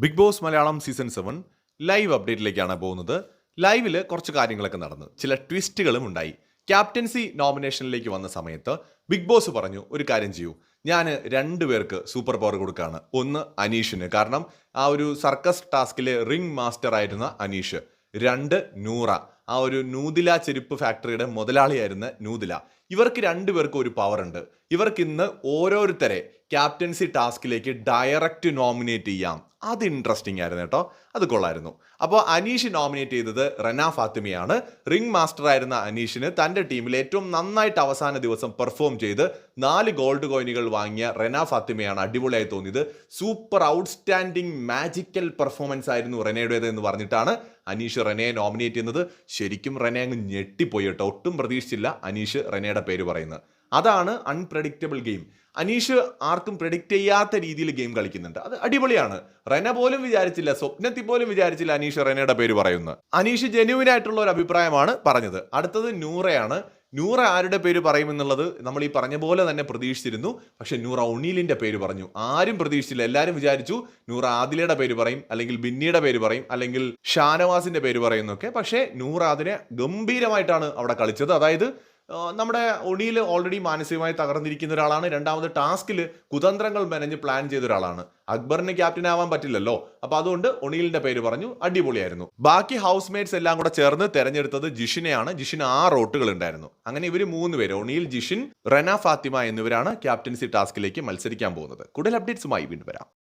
Bigg Boss Malayalam season seven live അപ്ഡേറ്റിലേക്കാണ് പോകുന്നത്. ലൈവിൽ കുറച്ച് കാര്യങ്ങളൊക്കെ നടന്നു. ചില ട്വിസ്റ്റുകളും ഉണ്ടായി. ക്യാപ്റ്റൻസി നോമിനേഷനിലേക്ക് വന്ന സമയത്ത് ബിഗ് ബോസ് പറഞ്ഞു ഒരു കാര്യം ചെയ്യൂ. ഞാൻ രണ്ടു പേർക്ക് സൂപ്പർ പവർ കൊടുക്കുകയാണ് ഒന്ന് അനീഷിന്. കാരണം ആ ഒരു സർക്കസ് ടാസ്കിലെ റിംഗ് മാസ്റ്റർ ആയിരുന്ന അനീഷ്. രണ്ട് നൂറ. ആ ഒരു നൂതില ചെരുപ്പ് ഫാക്ടറിയുടെ മുതലാളിയായിരുന്ന നൂതില. ഇവർക്ക് രണ്ടുപേർക്കും ഒരു പവർ ഉണ്ട്. ഇവർക്ക് ഇന്ന് ഓരോരുത്തരെ ക്യാപ്റ്റൻസി ടാസ്കിലേക്ക് ഡയറക്റ്റ് നോമിനേറ്റ് ചെയ്യാം. അത് ഇൻട്രസ്റ്റിംഗ് ആയിരുന്നു കേട്ടോ. അത് കൊള്ളായിരുന്നു. അപ്പോൾ അനീഷ് നോമിനേറ്റ് ചെയ്തത് റന ഫാത്തിമയാണ്. റിംഗ് മാസ്റ്റർ ആയിരുന്ന അനീഷിന് തന്റെ ടീമിൽ ഏറ്റവും നന്നായിട്ട് അവസാന ദിവസം പെർഫോം ചെയ്ത് നാല് ഗോൾഡ് കോയിനുകൾ വാങ്ങിയ റന ഫാത്തിമയാണ് അടിപൊളിയായി തോന്നിയത്. സൂപ്പർ ഔട്ട്സ്റ്റാൻഡിങ് മാജിക്കൽ പെർഫോമൻസ് ആയിരുന്നു റെനയുടേത് എന്ന് പറഞ്ഞിട്ടാണ് അനീഷ് റെനയെ നോമിനേറ്റ് ചെയ്യുന്നത് ശരിക്കും റെനെ അങ്ങ് ഞെട്ടിപ്പോയി കേട്ടോ. ഒട്ടും പ്രതീക്ഷിച്ചില്ല അനീഷ് റെനയുടെ പേര് പറയുന്നത്. അതാണ് അൺപ്രഡിക്റ്റബിൾ ഗെയിം അനീഷ് ആർക്കും പ്രഡിക്റ്റ് ചെയ്യാത്ത രീതിയിൽ ഗെയിം കളിക്കുന്നുണ്ട്. അത് അടിപൊളിയാണ്. റെന പോലും വിചാരിച്ചില്ല സ്വപ്നത്തിൽ പോലും വിചാരിച്ചില്ല അനീഷ് റെനയുടെ പേര് പറയുന്നത്. അനീഷ് ജെന്യൂൻ ആയിട്ടുള്ള ഒരു അഭിപ്രായമാണ് പറഞ്ഞത്. അടുത്തത് നൂറയാണ്. നൂറ ആരുടെ പേര് പറയുമെന്നുള്ളത് നമ്മൾ ഈ പറഞ്ഞ പോലെ തന്നെ പ്രതീക്ഷിച്ചിരുന്നു. പക്ഷെ നൂറ ഒണീലിന്റെ പേര് പറഞ്ഞു. ആരും പ്രതീക്ഷിച്ചില്ല. എല്ലാവരും വിചാരിച്ചു നൂറ ആദിലയുടെ പേര് പറയും അല്ലെങ്കിൽ ബിന്നിയുടെ പേര് പറയും അല്ലെങ്കിൽ ഷാനവാസിന്റെ പേര് പറയുന്നൊക്കെ പക്ഷേ നൂറ അതിനെ ഗംഭീരമായിട്ടാണ് അവിടെ കളിച്ചത്. അതായത് നമ്മുടെ ഒണിയിൽ ഓൾറെഡി മാനസികമായി തകർന്നിരിക്കുന്ന ഒരാളാണ്. രണ്ടാമത് ടാസ്കിൽ കുതന്ത്രങ്ങൾ മെനഞ്ഞ് പ്ലാൻ ചെയ്ത ഒരാളാണ്. അക്ബറിന് ക്യാപ്റ്റൻ ആവാൻ പറ്റില്ലല്ലോ. അപ്പൊ അതുകൊണ്ട് ഒണിയിലിന്റെ പേര് പറഞ്ഞു അടിപൊളിയായിരുന്നു. ബാക്കി ഹൗസ് മേറ്റ്സ് എല്ലാം കൂടെ ചേർന്ന് തെരഞ്ഞെടുത്തത് ജിഷിനെയാണ്. ജിഷിന് ആ റോട്ടുകൾ ഉണ്ടായിരുന്നു. അങ്ങനെ ഇവർ മൂന്ന് പേര് ഒണിയിൽ ജിഷിൻ റെന ഫാത്തിമ എന്നിവരാണ് ക്യാപ്റ്റൻസി ടാസ്കിലേക്ക് മത്സരിക്കാൻ പോകുന്നത്. കൂടുതൽ അപ്ഡേറ്റ്സുമായി വീണ്ടും വരാം.